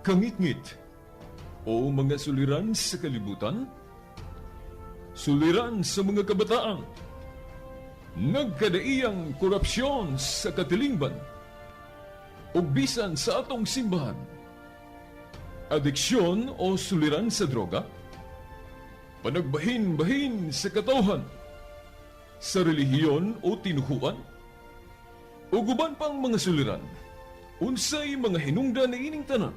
kangit-ngit o mga suliran sa kalibutan, suliran sa mga kabataan, nagkadaiyang korupsyon sa katilingban, o bisan sa atong simbahan, adiksyon o suliran sa droga, panagbahin-bahin sa katawhan, sa relihiyon o tinuhuan, o guban pang mga suliran, unsay mga hinungdan ni ining tanan.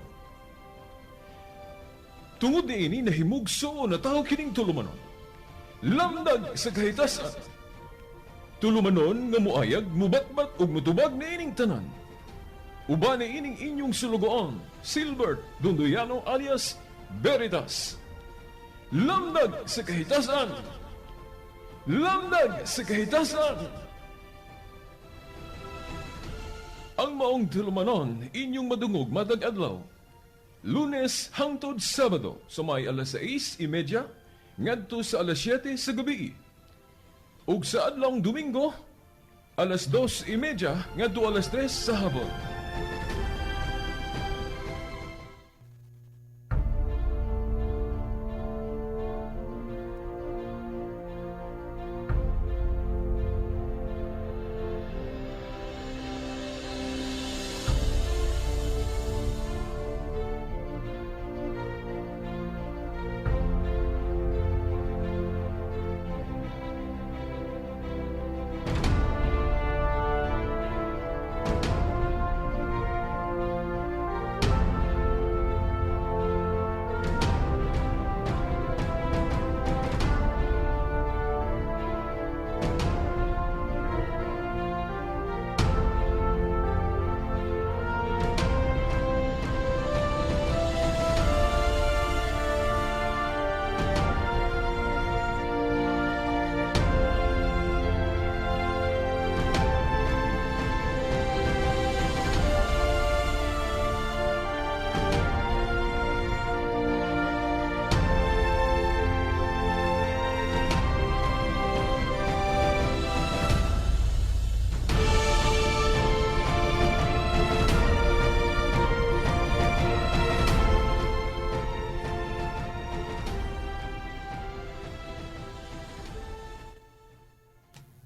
Tungod ni ini nahimugso na tao kining tulumanon. Lamdag sa kahitasan. Tulumanon nga muayag, mubatbat ug mutubag ni ining tanan. Uba ni ining inyong sulugoon, Silbert Dundoyano alias Veritas. Lamdag sa kahitasan. Lamdag sa kahitasan. Ang maong tulumanon, inyong madungog matag adlaw. Lunes hangtod Sabado, sa may alas 6.30, ngadto sa alas 7 sa gabi. Ug sa adlawng Domingo, alas 2.30 ngadto alas 3 sa hapon.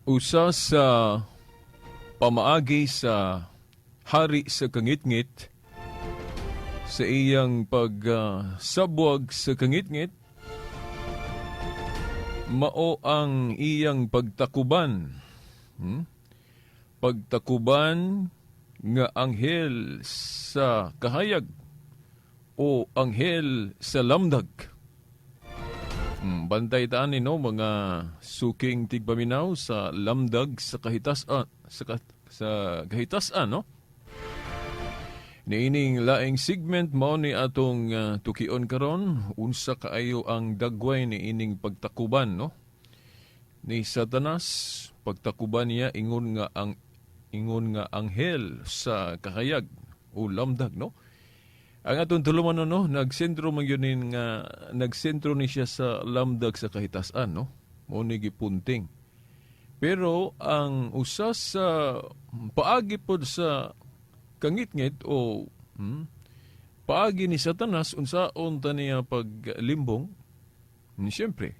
Usa sa pamaagi sa hari sa kangitngit sa iyang pagsabwag sa kangitngit mao ang iyang pagtakuban hmm? pagtakuban nga anghel sa kahayag o anghel sa lamdag Hmm, bantay taan ni no mga suking tigpaminaw sa lamdag sa kahitasan sa, ka- sa kahitasan no. Niining laing segment mao ni atong ah, tukion karon unsa kaayo ang dagway ni ining pagtakuban no. Ni Satanas pagtakuban niya ingon nga ang ingon nga anghel sa kahayag o lamdag no. Ang atong tulumanon no, nagsentro man yun nin nga nagsentro ni siya sa lamdag sa kahitasan no. Mo ni gipunting. Pero ang usa sa paagi pod sa kangitngit o hmm, paagi ni Satanas unsaon ta niya paglimbong ni siyempre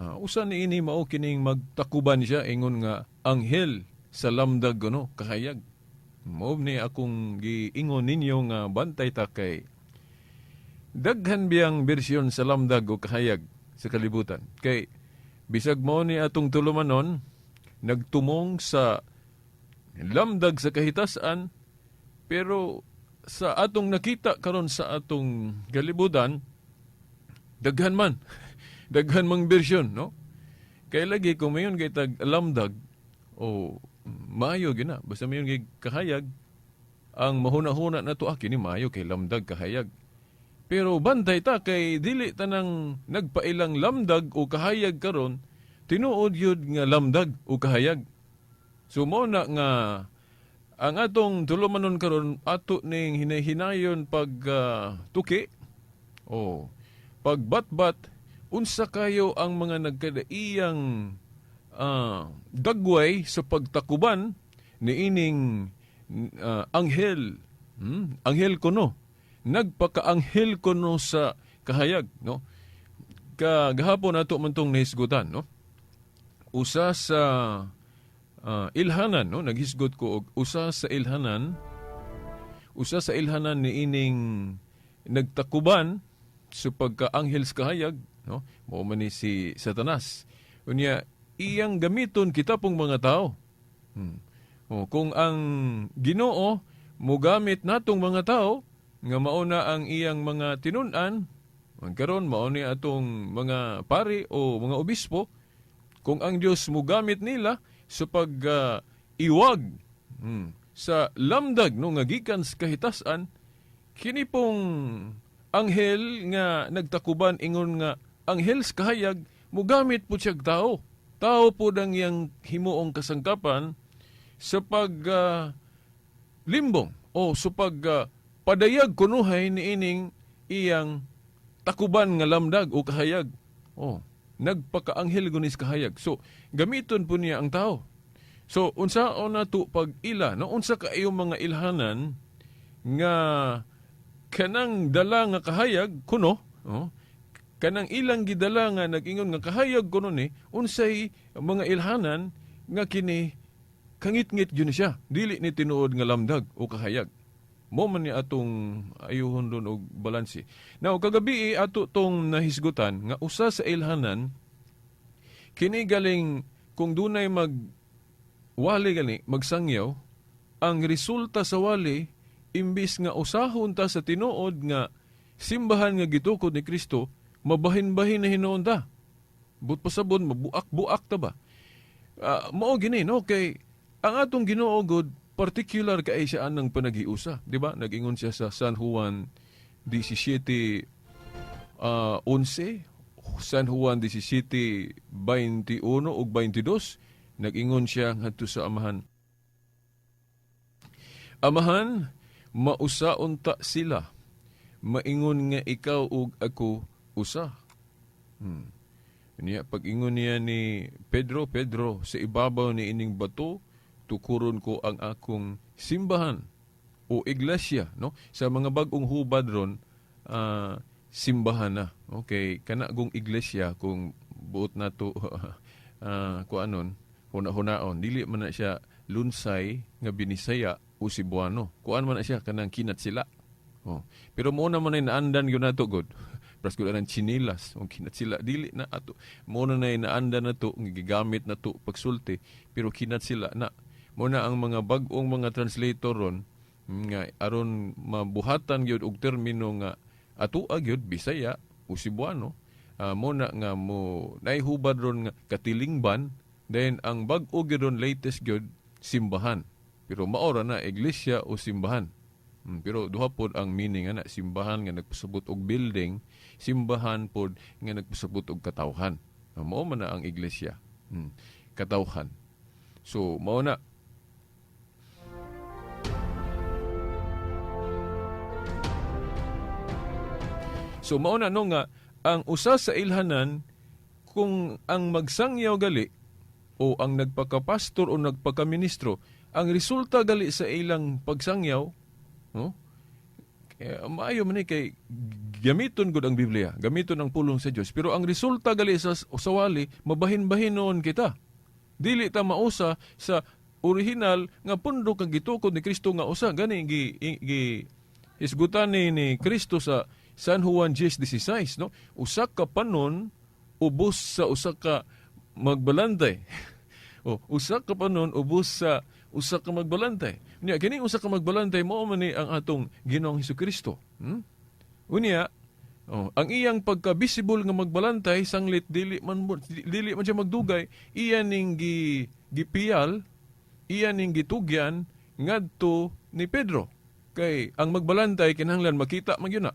ah, usa ni ini mao kining magtakuban siya ingon nga anghel sa lamdag no kahayag Mao akong giingon ninyo nga bantay ta kay daghan biyang bersyon sa lamdag o kahayag sa kalibutan. Kay bisag mo ni atong tulumanon nagtumong sa lamdag sa kahitasan pero sa atong nakita karon sa atong kalibutan daghan man daghan mang bersyon no kay lagi kung mayon kay tag lamdag o maayo gina. Basta mayon kay kahayag ang mahuna-huna na to kini maayo kay lamdag kahayag. Pero bantay ta kay dili tanang nagpailang lamdag o kahayag karon tinuod yun nga lamdag o kahayag. So mo na nga ang atong tulumanon karon ato ning hinahinayon pag ah, tuki o pagbatbat unsa kayo ang mga nagkadaiyang ah, dagway sa pagtakuban ni ining ah, anghel. Hmm? anghel kuno nagpakaanghel kuno sa kahayag no? Kagahapon nato man tong nahisgutan no? Usa sa ah, ilhanan no? Naghisgot ko og usa sa ilhanan usa sa ilhanan ni ining nagtakuban sa pagkaanghel sa kahayag no? Mao man ni si Satanas. Unya iyang gamiton kita pong mga tao Hmm. O, kung ang Ginoo mogamit natong mga tao nga mauna ang iyang mga tinunan karon mao ni atong mga pari o mga obispo kung ang Dios mogamit nila sa pag ah, iwag hmm, sa lamdag no nga gikan sa kahitasan kini pong anghel nga nagtakuban ingon nga anghel sa kahayag mogamit po siya tao tao po ang iyang himuong kasangkapan sa pag ah, limbong o sa pag ah, padayag kunuhay ni ining iyang takuban nga lamdag o kahayag. Oh, nagpakaanghel gunis kahayag. So, gamiton po niya ang tao. So, unsa o na to pag ila, no? unsa ka iyong mga ilhanan nga kanang dala nga kahayag kuno, oh, kanang ilang gidala nga nag-ingon nga kahayag kuno ni unsay mga ilhanan nga kini kangit-ngit yun siya. Dili ni tinuod nga lamdag o kahayag. Mo man ni atong ayuhon doon og balanse. Now, kagabi eh, ato tong nahisgutan nga usa sa ilhanan kini galing kung dunay mag wali gani magsangyaw ang resulta sa wali imbis nga usahon ta sa tinuod nga simbahan nga gitukod ni Kristo mabahin-bahin na hinuon ta. But pasabon mabuak-buak ta ba? Ah, mao gini no kay ang atong Ginoo god particular kay siya anang panagiusa, di ba? Nagingon siya sa San Juan 17 ah, 11, San Juan 17 21 ug 22 nagingon siya ngadto sa amahan. Amahan, mausaon ta sila. Maingon nga ikaw ug ako usa. Hmm. Niya, pag ingon niya ni Pedro, Pedro, sa ibabaw ni ining bato, tukuron ko ang akong simbahan o iglesia, no? Sa mga bagong hubad ron, ah, simbahan na. Okay, kana gong iglesia kung buot na to uh, kuanon, huna-hunaon, dili man na siya lunsay nga binisaya o Cebuano. Kuan man na siya kanang kinat sila. Oh. Pero mo na man ay naandan yun nato god. Pras ko ng chinilas, o kinat sila dili na ato. Mo na nay naandan na to, gigamit na to pagsulti, pero kinat sila na mo na ang mga bag-ong mga translator ron nga aron mabuhatan gyud og termino nga ato gyud Bisaya o Cebuano. Ah, mo nga mo naihubad ron nga katilingban then ang bag-o gyud ron latest gyud simbahan. Pero maora na iglesia o simbahan. Mm, pero duha pod ang meaning ana simbahan nga nagpasabot og building, simbahan pod nga nagpasabot og katawhan. Ah, Mao man na ang iglesia. Mm, katawhan. So mao na So mao na no nga ang usa sa ilhanan kung ang magsangyaw gali o ang nagpakapastor o nagpakaministro ang resulta gali sa ilang pagsangyaw no? Kaya maayo man ni kay gamiton gud ang Biblia gamiton ang pulong sa Dios pero ang resulta gali sa usawali mabahin-bahin noon kita. Dili ta mausa sa original nga pundok ang gitukod ni Kristo nga usa. Gani gi, gi isgutan ni, ni Kristo sa San Juan 10:16 no? Usa ka panon ubos sa usa ka magbalantay. O usa ka panon ubos sa usa ka magbalantay. Unya kini usa ka magbalantay mao man ni ang atong Ginoong Hesukristo hmm? unya Oh, ang iyang pagka-visible nga magbalantay sanglit dili man dili man siya magdugay iya ning gi gipiyal iya ning gitugyan ngadto ni Pedro. Kay ang magbalantay kinahanglan makita man yun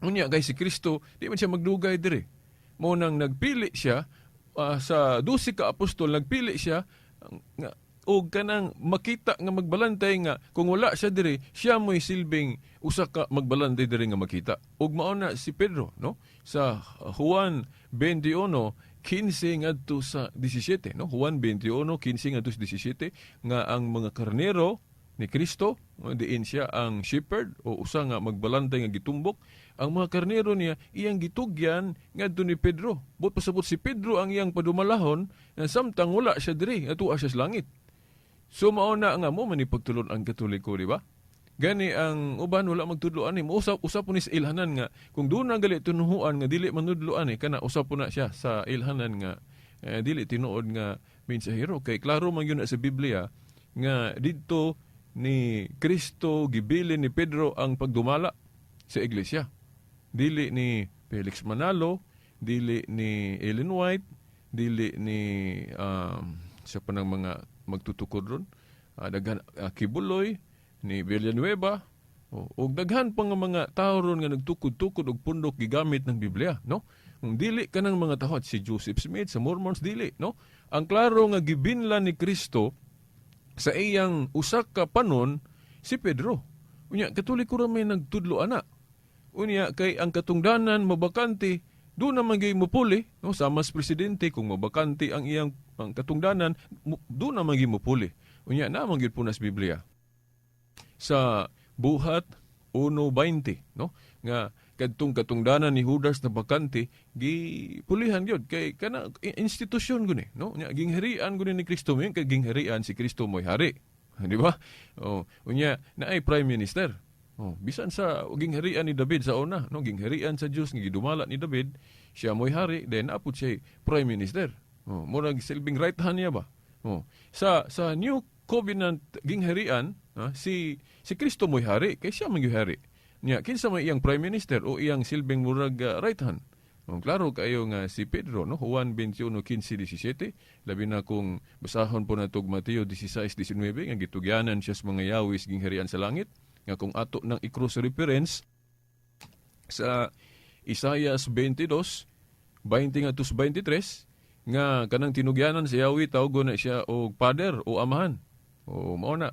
unya kay si Kristo di man siya magdugay dire. Mo nang nagpili siya ah, sa 12 ka apostol nagpili siya nga og kanang makita nga magbalantay nga kung wala siya diri siya mo'y silbing usa ka magbalantay diri nga makita. Ug mao na si Pedro no? Sa Juan 21 15 ngadto sa 17 no? Juan 21 15 ngadto sa 17 nga ang mga karnero ni Kristo, o diin siya ang shepherd o usa nga magbalantay nga gitumbok, ang mga karnero niya iyang gitugyan ngadto ni Pedro. Bot pasabot si Pedro ang iyang padumalahon na samtang wala siya diri, atuwa siya sa langit. So mao na nga mo manipagtulon ang katoliko, di ba? Gani ang uban wala magtudloan ni usap usap ni sa ilhanan nga kung doon na gali tunuhuan nga dili manudloan ni kana usap na siya sa ilhanan nga eh, dili tinuod nga mensahero kay klaro man yun na sa Biblia nga didto ni Kristo gibilin ni Pedro ang pagdumala sa iglesia. Dili ni Felix Manalo, dili ni Ellen White, dili ni um, sa panang mga magtutukod ron, uh, daghan uh, Kibuloy, ni Villanueva, o, og daghan pa nga mga tao ron nga nagtukod-tukod og pundok gigamit ng Biblia, no? Kung dili ka ng mga tao si Joseph Smith sa Mormons dili, no? Ang klaro nga gibinlan ni Kristo sa iyang usak ka panon si Pedro. Unya katoliko ra may nagtudlo ana. Unya kay ang katungdanan mabakante do na magay mupuli no sa presidente kung mabakante ang iyang ang katungdanan mu- do na magay mupuli. Unya na man gyud po na sa Biblia. Sa buhat 1.20 no nga kadtong katungdanan ni Judas na bakante gipulihan gyud. Kay kana institusyon guni no? Nya gingharian guni ni Kristo. Yun, kay gingharian si Kristo mo'y hari di ba? Oh unya na ay prime minister oh bisan sa gingharian ni David sa una no gingharian sa Dios nga gidumala ni David siya mo'y hari then apud siya prime minister. Oh murag silbing right hand niya ba? Oh sa sa new covenant gingharian ah, si si Kristo mo'y hari kay siya man hari. Nya kinsa man iyang prime minister o iyang silbing murag ah, right hand. Oh, klaro kayo nga si Pedro no Juan 21:15-17 labi na kung basahon po natog Mateo 16:19 nga gitugyanan siya sa mga yawis gingharian sa langit nga kung ato nang i-cross reference sa Isaias 22 20 nga tus 23 nga kanang tinugyanan sa Yahweh tawgo na siya og Pader o Amahan. O mao na.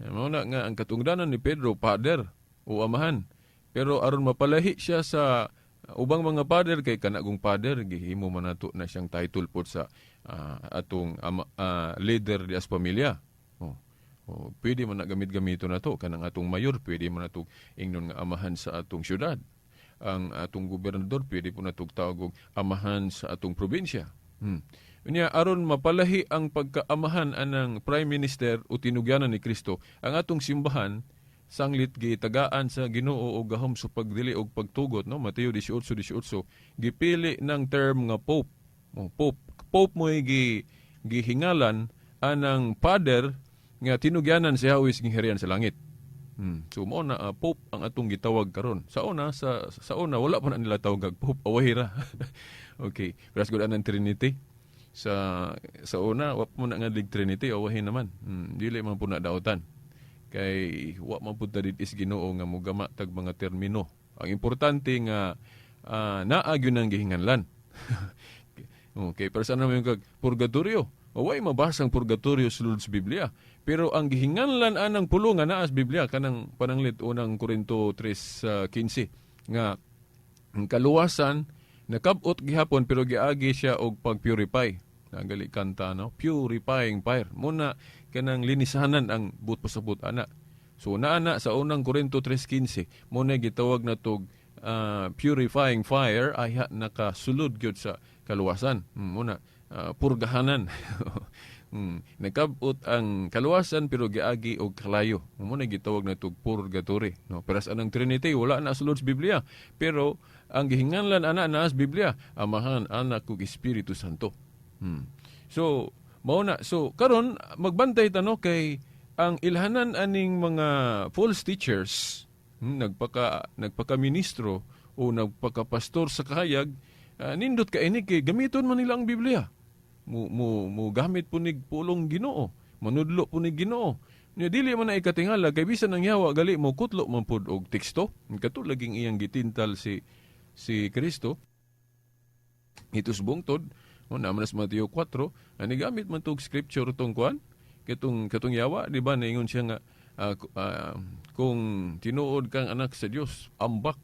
Mao na nga ang katungdanan ni Pedro Pader o Amahan. Pero aron mapalahi siya sa ubang mga pader kay kanagong pader gihimo man nato na siyang title po sa ah, atong ama, ah, leader di as pamilya. Oh. Oh, pwede man na gamit-gamito na to kanang atong mayor, pwede man nato ingnon nga amahan sa atong syudad. Ang atong gobernador pwede po natog tawag amahan sa atong probinsya. Hmm. Unya aron mapalahi ang pagkaamahan anang prime minister o tinugyanan ni Kristo, ang atong simbahan sanglit gitagaan sa Ginoo og gahom sa pagdili og pagtugot no Mateo 18:18 gipili ng term nga pope. Oh, pope. Pope mo gi gihingalan anang father nga tinugyanan si Yahweh gingharian sa langit. Hmm. So mo na ah, pope ang atong gitawag karon. Sa una sa sa una wala pa na nila tawag og pope away ra. okay, pero gud ang Trinity sa sa una wa mo na nga lig Trinity awahin naman. Hmm. Dili man po na dautan kay wa man pud did is Ginoo nga mogama tag mga termino. Ang importante nga uh, naa gyud ang gihinganlan. okay, pero sana mo yung kag purgatorio. O way mabasang purgatorio sa Lord's Biblia. Pero ang gihinganlan anang pulungan naa sa Biblia kanang pananglit unang Korinto 3:15 nga ang kaluwasan nakabot gihapon pero giagi siya og pag-purify. Nagali kanta no, purifying fire. Muna kanang linisanan ang but pasabot ana. So naana sa unang Korinto 3:15 mo na gitawag na tog ah, purifying fire ay nakasulod gyud sa kaluwasan. Hmm, muna ah, purgahanan. mm, nakabot ang kaluwasan pero giagi og kalayo. Mo na gitawag na tog purgatory. No, pero sa anang Trinity wala na sulod sa Biblia. Pero ang gihinganlan ana na sa Biblia, Amahan, Anak ug Espiritu Santo. Hmm. So, mao na. So, karon magbantay tano kay ang ilhanan aning mga false teachers, hmm, nagpaka nagpaka-ministro o nagpaka-pastor sa kahayag, ah, nindot ka ini kay gamiton man nila ang Biblia. Mo mo mo gamit po ni pulong Ginoo, manudlo po ni Ginoo. Nya dili man na ikatingala kay bisan ang yawa gali mo kutlo man pud og teksto. Kato laging iyang gitintal si si Kristo. Itus bungtod o naman sa Mateo 4 ani gamit man tog scripture tong kuan katong katong yawa di ba naingon siya nga ku- ah, kung tinuod kang anak sa Dios ambak.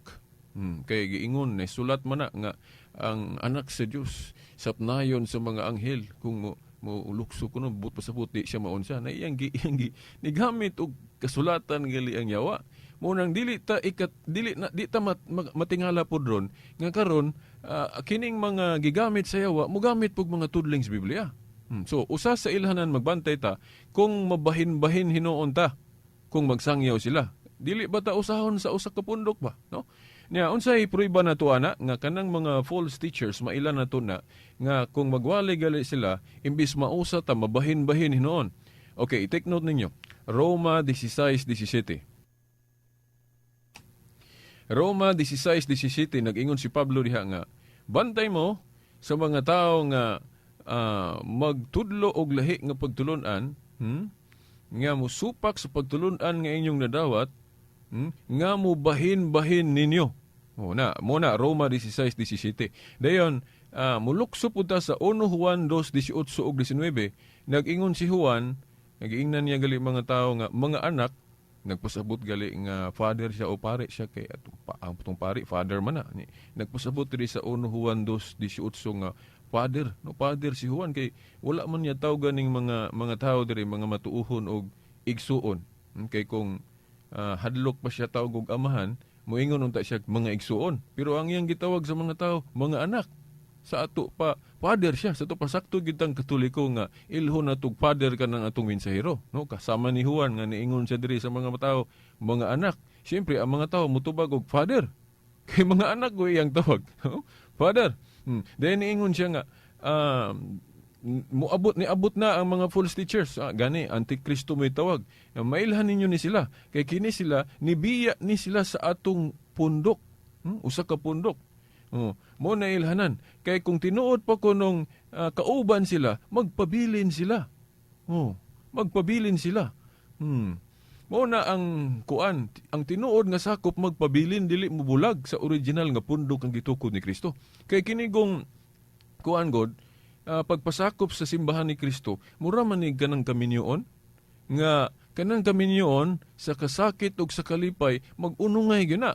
Hmm, kay giingon na sulat man na nga ang anak sa Dios sapnayon sa mga anghel kung mo ulukso ko no but pa sa puti siya. Maunsa na iyang gi, iyang gi, nigamit og kasulatan gali ang yawa. Mo nang dili ta ikat dili na di ta mat, matingala pod ron nga karon ah, kining mga gigamit sa yawa mo gamit pug mga tudling sa Biblia. Hmm, so usa sa ilhanan magbantay ta kung mabahin-bahin hinuon ta kung magsangyaw sila. Dili ba ta usahon sa usa ka pundok ba no Nya unsay pruiba na to ana nga kanang mga false teachers mailan na to na nga kung magwali gali sila imbis mausa ta mabahin-bahin hinoon. Okay, take note ninyo. Roma 16:17. Roma 16:17 nag-ingon si Pablo diha nga bantay mo sa mga tao nga ah, magtudlo og lahi nga pagtulunan, hmm? nga musupak sa pagtulunan nga inyong nadawat, hmm? nga mo bahin-bahin ninyo. O na, muna Roma 16:17. Dayon, ah, mulukso punta sa 1 Juan 2:18 ug 19, nag-ingon si Juan, nag-ingnan niya gali mga tao nga mga anak nagpasabot gali nga father siya o pare siya kay pa, ang pare father man na Ni- nagpasabot diri sa 1 Juan 2:18 nga father no father si Juan kay wala man niya tawgan ning mga mga tao diri mga matuuhon og igsuon Hmm, kay kung ah, hadlok pa siya tawag og amahan moingon unta siya mga igsuon. Pero ang iyang gitawag sa mga tao mga anak. Sa ato pa father siya. Sa ato pa sakto gitang katoliko nga ilhon na tug father ka ng atong mensahero no kasama ni Juan nga niingon siya diri sa mga tao mga anak. Siyempre ang mga tao mutubag og father. Kay mga anak ko iyang tawag father. Hmm. then niingon siya nga um, muabot ni abot na ang mga false teachers ah, gani antikristo may tawag mailhan ninyo ni sila kay kini sila nibiya ni sila sa atong pundok hmm? usa ka pundok Oh, mo na ilhanan. Kay kung tinuod pa ko nung ah, kauban sila, magpabilin sila. Oh, magpabilin sila. Hmm. Mo na ang kuan, ang tinuod nga sakop magpabilin dili mo bulag sa original nga pundok ang gitukod ni Kristo. Kay kini kung kuan god, ah, pagpasakop sa simbahan ni Kristo, mura man ni kanang kaminyoon? Nga kanang kaminyoon sa kasakit ug sa kalipay magunungay gyud na.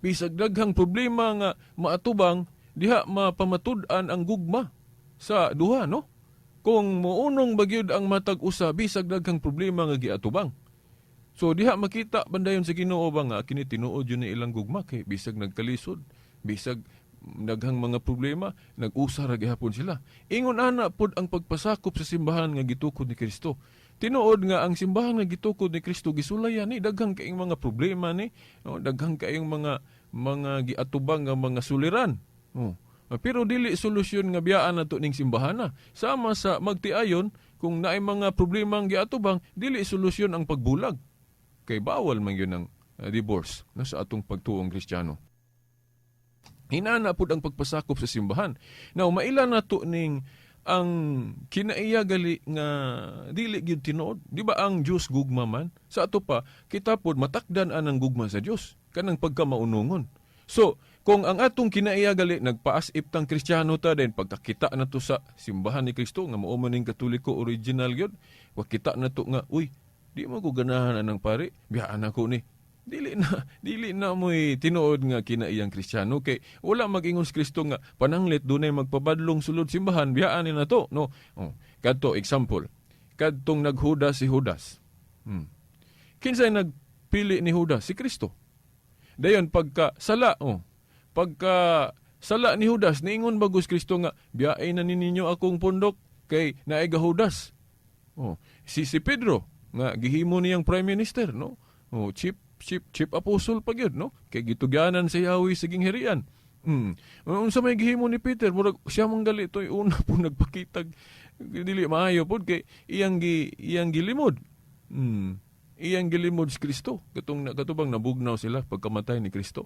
Bisag daghang problema nga maatubang diha mapamatud-an ang gugma sa duha no? Kung muunong bagyod ang matag usa bisag daghang problema nga giatubang. So diha makita bandayon sa Ginoo ba nga kini tinuod yun ni ilang gugma? Kay bisag nagkalisod bisag daghang mga problema nag-usa ra gihapon sila. Ingon ana pod ang pagpasakop sa simbahan nga gitukod ni Kristo. Tinuod nga ang simbahan nga gitukod ni Kristo gisulayan ni daghang kaayong mga problema ni no? daghang kaayong mga mga giatubang nga mga suliran. Oh. pero dili solusyon nga biyaan nato ning simbahan na sama sa magtiayon kung naay mga problema ang giatubang dili solusyon ang pagbulag. Kay bawal man yun ang uh, divorce. No, sa atong pagtuong Kristiyano Hinana pud ang pagpasakop sa simbahan. Now, maila na to ning ang kinaiya gali nga dili gyud tinuod. Di ba ang Dios gugma man? Sa ato pa kita pod matakdan anang gugma sa Dios kanang pagkamaunungon. So kung ang atong kinaiya gali nagpaasip tang Kristiyano ta din pagkakita na to sa simbahan ni Kristo nga mao man ning katoliko original gyud wa kita na nga uy di mo ko ganahan anang pare biyaan ako ni dili na dili na mo'y tinuod nga kinaiyang Kristiyano. Kay wala mag-ingon sa Kristo nga pananglit dunay magpabadlong sulod simbahan biyaan na to. No? Oh, kadto example kadtong naghudas si Judas. Hmm. kinsay nagpili ni Judas? Si Kristo. Dayon pagka sala oh pagka sala ni Judas niingon bagus Kristo nga biyaay na ninyo akong pundok kay naay Judas. Oh si si Pedro nga gihimo niyang prime minister no? Oh chief chief chief apostle pa gyud no kay gitugyanan sa Yahweh sa gingharian Hmm. Unsa may gihimo ni Peter, murag siya man gali toy una po nagpakitag dili maayo pod kay iyang gi iyang gilimod. Hmm. Iyang gilimod si Kristo. Katong katubang nabugnaw sila pagkamatay ni Kristo.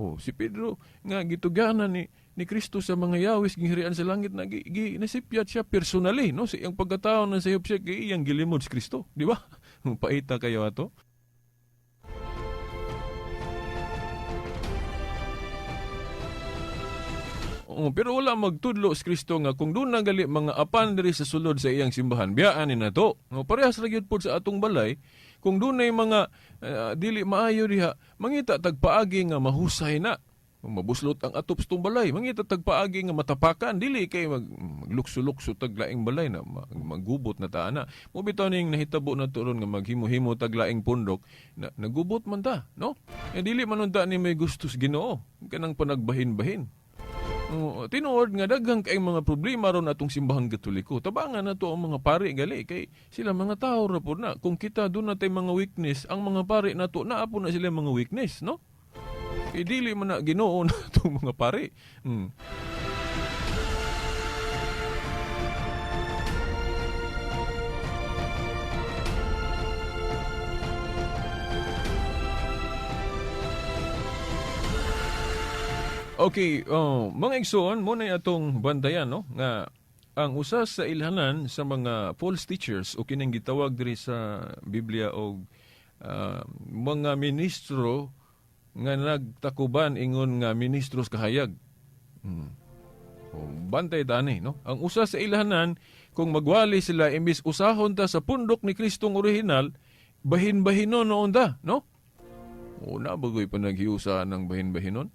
Oh, si Pedro nga gitugyanan ni ni Kristo sa mga yawis gingharian sa langit na gi, gi nasipyat siya personally no sa iyang pagkatao na sayop siya iyang gilimod si Kristo, di ba? Paita kayo ato. Oo, pero wala magtudlo si Kristo nga kung doon nagali mga apan diri sa sulod sa iyang simbahan, biyaan ni nato. No, parehas ra gyud pod sa atong balay, kung doon ay mga ah, dili maayo diha, mangita tagpaagi nga mahusay na. mabuslot ang atop sa balay mangita tagpaagi nga matapakan. Dili kay mag maglukso-lukso taglaing balay na mag- maggubot na taana mo bitaw ning nahitabo na turon nga maghimo-himo taglaing pundok na nagubot man ta no? Eh dili man unta ni may gustos Ginoo kanang panagbahin-bahin Oo, tinuod nga daghang kay mga problema ron atong simbahang Katoliko. Tabangan na to ang mga pari gali kay sila mga tao ra po na. Kung kita doon natay mga weakness, ang mga pari na to naa po na sila mga weakness, no? Kay dili man na Ginoo na itong mga pari. Hmm. Okay, oh, mga igsoon, muna atong bandayan, no? Nga, ang usa sa ilhanan sa mga false teachers o kining gitawag diri sa Biblia og ah, mga ministro nga nagtakuban ingon nga ministros kahayag. Hmm. O, bantay tani, no? Ang usa sa ilhanan, kung magwali sila imbis usahon ta sa pundok ni Kristong orihinal, bahin-bahinon noon ta, no? O nabagoy pa naghiusa ng bahin-bahinon.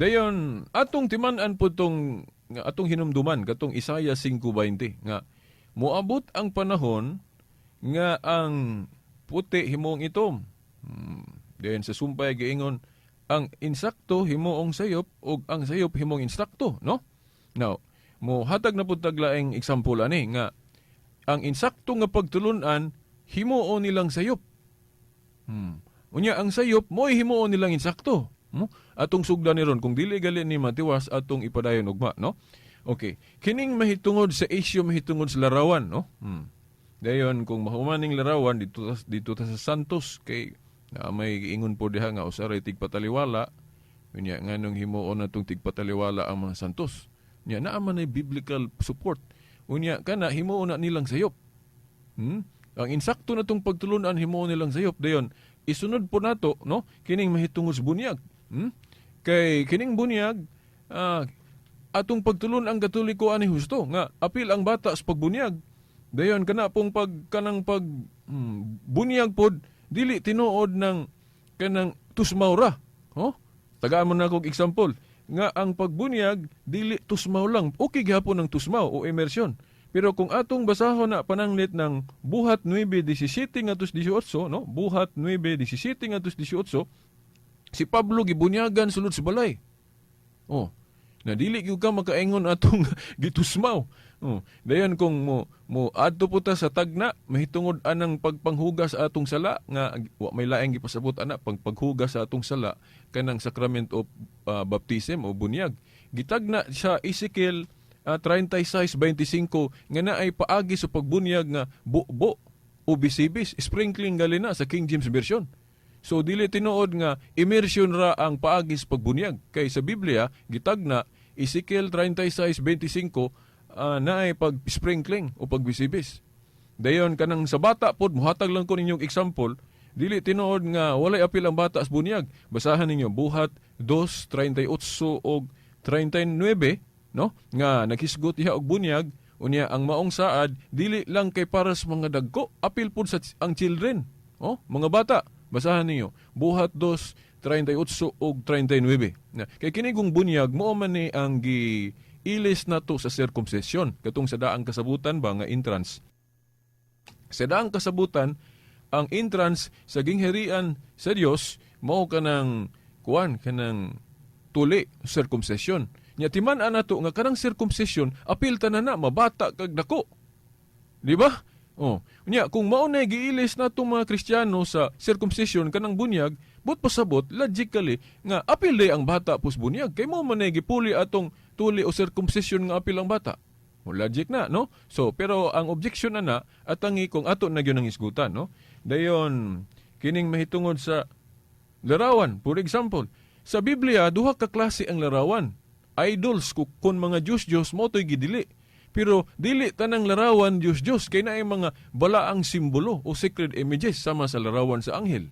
Dayon, atong timan-an po tong atong hinumduman katong Isaiah 5:20 nga moabot ang panahon nga ang puti himong itom. Hmm. Dayon sa sumpay giingon ang insakto himuong sayop ug ang sayop himong insakto, no? Now, mo hatag na pud taglaing example ani nga ang insakto nga pagtulunan himuo nilang sayop. Hmm. Unya ang sayop mo himuo nilang insakto. Hmm? Atong sugdan ni ron kung dili gali ni matiwas atong ipadayon ugma, no? Okay. Kining mahitungod sa issue mahitungod sa larawan, no? Hmm. Dayon kung mahumaning larawan dito dito ta sa Santos kay na may ingon po diha nga usaray tigpataliwala unya nganong himuon natong tigpataliwala ang mga Santos. Nya naa man ay biblical support. Unya kana himuon na nilang sayop. Hmm? Ang insakto na tong pagtulunan himo nilang sayop dayon isunod po nato no kining mahitungod sa bunyag. Hmm? Kay kining bunyag ah, atong pagtulon ang katoliko ani husto nga apil ang bata sa pagbunyag. Dayon kana pong pag kanang pag hmm, bunyag pod dili tinuod ng kanang tusmaw ra. Oh? Tagaan mo na kog example nga ang pagbunyag dili tusmaw lang. Okay gihapon ang tusmaw o immersion. Pero kung atong basahon na pananglit ng buhat 9:17 ngadtos 18, no? Buhat 9:17 ngadtos 18, si Pablo gibunyagan sulod sa balay. Oh, na dili gyud ka makaingon atong gitusmaw. Oh, dayon kung mo mo adto po ta sa tagna mahitungod anang pagpanghugas atong sala nga wa may laing gipasabot ana pag paghugas sa atong sala kanang sacrament of ah, baptism o bunyag. Gitagna sa Ezekiel ah, 36:25 nga naay paagi sa pagbunyag nga bubo o bisibis sprinkling gali na sa King James version. So dili tinuod nga immersion ra ang paagi sa pagbunyag kay sa Biblia gitagna Ezekiel 36:25 uh, naay pag sprinkling o pagbisibis. Dayon kanang sa bata pod muhatag lang ko ninyong example dili tinuod nga walay apil ang bata sa bunyag. Basahan ninyo buhat 2:38 og 39 no nga naghisgot diha og bunyag unya ang maong saad dili lang kay para sa mga dagko apil pud sa ang children oh mga bata basahan ninyo buhat 2 38 og 39 na kay kini kung bunyag mo man ni ang gi ilis na to sa circumcision katong sa daang kasabutan ba nga entrance? Sa daang kasabutan ang entrance sa gingherian sa Dios mao kanang kuan kanang tuli circumcision nya timan ana to nga kanang circumcision apil tanan na mabata kag dako. Di ba oh. Nya kung mao na giilis natong mga Kristiyano sa circumcision kanang bunyag but pasabot logically nga apil day ang bata pus bunyag. Kay mao man na gipuli atong tuli o circumcision nga apil ang bata. Mo logic na no? So pero ang objection ana atangi kung ato na gyud ang isgutan no? Dayon kining mahitungod sa larawan for example sa Biblia duha ka klase ang larawan. Idols ku- kun mga Diyos Diyos mo to'y gidili pero dili tanang larawan Diyos Diyos kay naay mga balaang simbolo o sacred images sama sa larawan sa anghel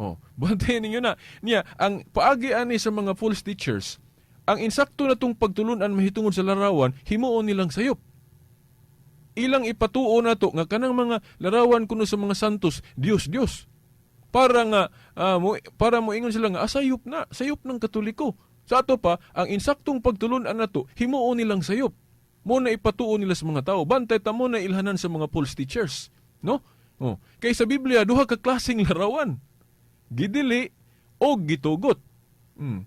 Oh, bantayan ninyo na. Niya, ang paagi ani sa mga false teachers, ang insakto na tong pagtulunan mahitungod sa larawan, himuon nilang sayop. ilang ipatuo na to nga kanang mga larawan kuno sa mga santos Dios Dios para nga ah, mo para mo ingon sila nga asayop na sayop ng katoliko sa ato pa ang insaktong pagtulunan nato himuon nilang sayop mo na ipatuo nila sa mga tao. Bantay ta mo na ilhanan sa mga false teachers no? Oh kay sa Biblia duha ka klaseng larawan. Gidili o gitugot. Mm.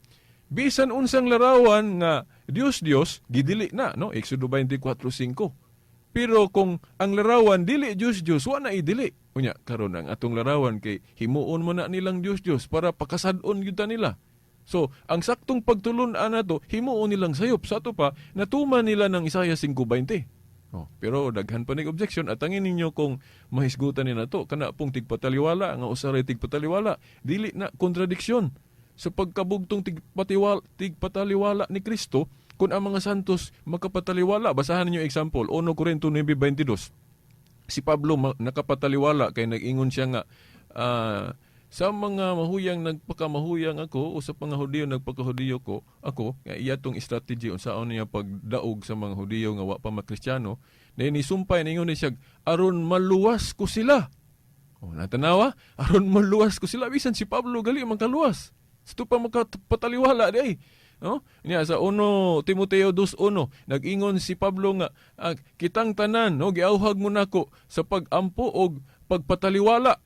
bisan unsang larawan nga Dios Dios gidili na no? Exodo 24:5 pero kung ang larawan dili Dios Dios wa na idili. Unya karon ang atong larawan kay himuon mo na nilang Dios Dios para pakasad-on gyud ta nila So, ang saktong pagtulunan nato, himuon nilang sayop. Sa ato pa, natuman nila ng Isaiah 5.20. Oh, pero daghan pa ning objection at tangin ninyo kung mahisgutan ni nato kana pong tigpataliwala nga usaray tigpataliwala dili na kontradiksyon sa pagkabugtong tigpatiwala tigpataliwala ni Kristo kung ang mga santos makapataliwala basahan ninyo example 1 Corinto 9:22 si Pablo nakapataliwala kay nag-ingon siya nga ah, sa mga mahuyang nagpakamahuyang ako o sa mga Hudiyo nagpakahudiyo ko ako nga iya tong strategy unsaon niya pagdaog sa mga Hudiyo nga wa pa makristyano na inisumpay ningon ni siya aron maluwas ko sila o natanawa aron maluwas ko sila bisan si Pablo gali man kaluwas Ito pa makapataliwala di. No? Niya sa 1 Timoteo 2:1 nag-ingon si Pablo nga ah, kitang tanan no giauhag mo nako sa pagampo og pagpataliwala.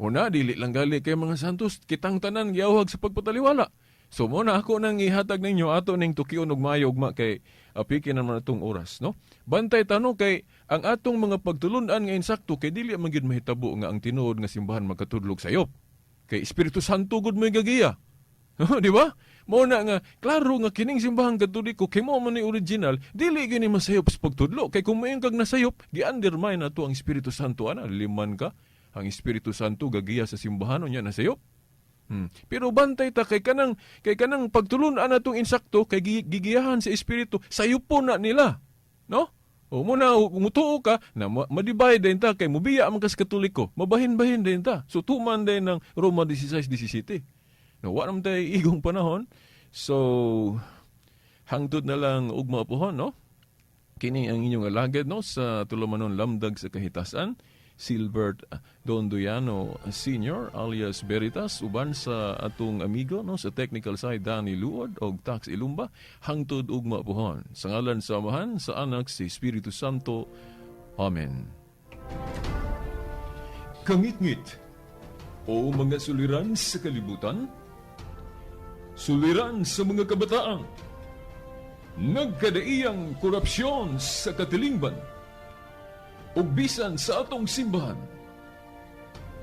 Una dili lang gali kay mga santos kitang tanan giauhag sa pagpataliwala. So mo na ako nang ihatag ninyo ato ning tukion og maayo ugma kay apikin naman atong oras no. Bantay tano kay ang atong mga pagtulunan nga insakto kay dili man gyud mahitabo nga ang tinuod nga simbahan magkatudlog sayop. Kay Espiritu Santo gud may gagiya. di ba? Mo na nga, klaro nga kining simbahang katoliko kay mo man ni original, dili gini masayop sa pagtudlo. Kay kung mayon kag nasayop, gi-undermine nato ang Espiritu Santo ana, liman ka. Ang Espiritu Santo gagiya sa simbahan niya nasayop. Hmm. Pero bantay ta kay kanang kay kanang pagtulunan natong insakto kay gi- gigiyahan sa espiritu sayupon na nila. No? O mo na ka na ma- madibay din ta kay mubiya man kas katoliko. Mabahin-bahin din ta. So tuman din ng Roma 16:17. No, wa naman tayo igong panahon. So, hangtod na lang ugma pohon, no? Kini ang inyong alagad, no? Sa tulumanon lamdag sa kahitasan. Silbert Donduyano Sr. alias Veritas uban sa atong amigo no sa technical side Danny Luod og Tax Ilumba hangtod ugma pohon sa ngalan sa Amahan sa anak si Espiritu Santo Amen Kangit-ngit o mga suliran sa kalibutan suliran sa mga kabataan nagkadaiyang korupsyon sa katilingban ug bisan sa atong simbahan.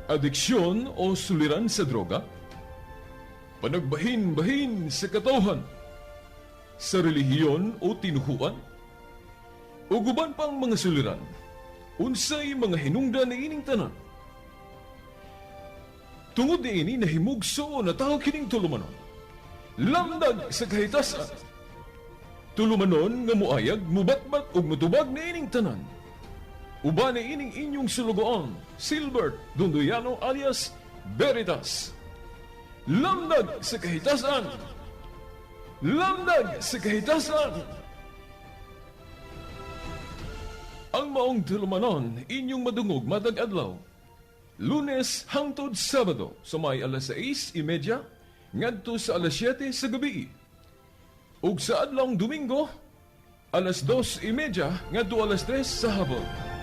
Adiksyon o suliran sa droga, panagbahin-bahin sa katawhan, sa relihiyon o tinuhuan, ug uban pang mga suliran, unsay mga hinungdan ni ining tanan. Tungod ni ini nahimugso na tao kining tulumanon. Lamdag sa kahitasan. Tulumanon nga muayag, mubatbat ug mutubag ni ining tanan Uban ni ining inyong sulugoon, Silbert Dunduyano alias Veritas. Lamdag sa kahitasan! Lamdag sa kahitasan! Ang maong tulumanon, inyong madungog matag adlaw. Lunes hangtod Sabado, sa may alas 6.30, ngadto sa alas 7 sa gabi. Ug sa adlawng Domingo, alas 2.30 ngadto alas 3 sa hapon.